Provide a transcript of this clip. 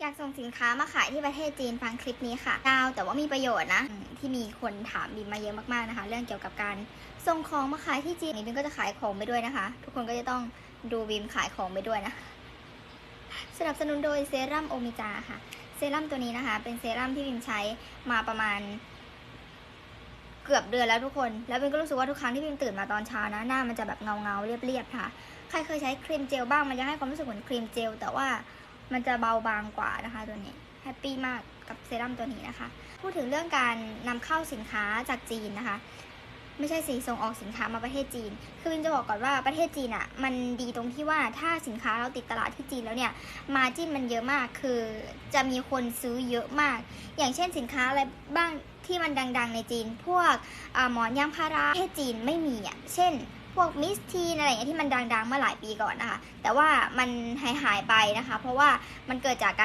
อยากส่งสินค้ามาขายที่ประเทศจีนฟังคลิปนี้ค่ะยาวแต่ว่ามีประโยชน์นะ ที่มีคนถามบิมมาเยอะมากๆนะคะ เรื่องเกี่ยวกับการส่งของมาขายที่จีนบิมก็จะขายของไปด้วยนะคะ ทุกคนก็จะต้องดูบิมขายของไปด้วยนะสนับสนุนโดยเซรั่มโอมิจาค่ะ เซรั่มตัวนี้นะคะ เป็นเซรั่มที่บิมใช้มาประมาณ เกือบเดือนแล้วทุกคน แล้วบิมก็รู้สึกว่าทุกครั้งที่บิมตื่นมาตอนเช้านะหน้ามันจะแบบเงาเงาเรียบๆค่ะ ใครเคยใช้ครีมเจลบ้างมันจะให้ความรู้สึกเหมือนครีมเจลแต่ว่า มันจะเบาบางกว่านะคะตัวนี้แฮปปี้มากกับเซรั่มตัวนี้นะคะ พูดถึงเรื่องการนำเข้าสินค้าจากจีนนะคะ ไม่ใช่สีส่งออกสินค้ามาประเทศจีน คือวินจะบอกก่อนว่าประเทศจีนอะ่ะมันดีตรงที่ว่าถ้าสินค้าเราติดตลาดที่จีนแล้วเนี่ยมาจิ้นมันเยอะมาก คือจะมีคนซื้อเยอะมาก อย่างเช่นสินค้าอะไรบ้างที่มันดัง ๆ ในจีน พวกอาหมอนยางพาราประเทศจีนไม่มีอะ เช่น พวกมิสทีนอะไรอย่างเงี้ยที่มันดังๆเมื่อหลายปีก่อนนะคะ แต่ว่ามันหายหายไปนะคะ เพราะว่ามันเกิดจากการ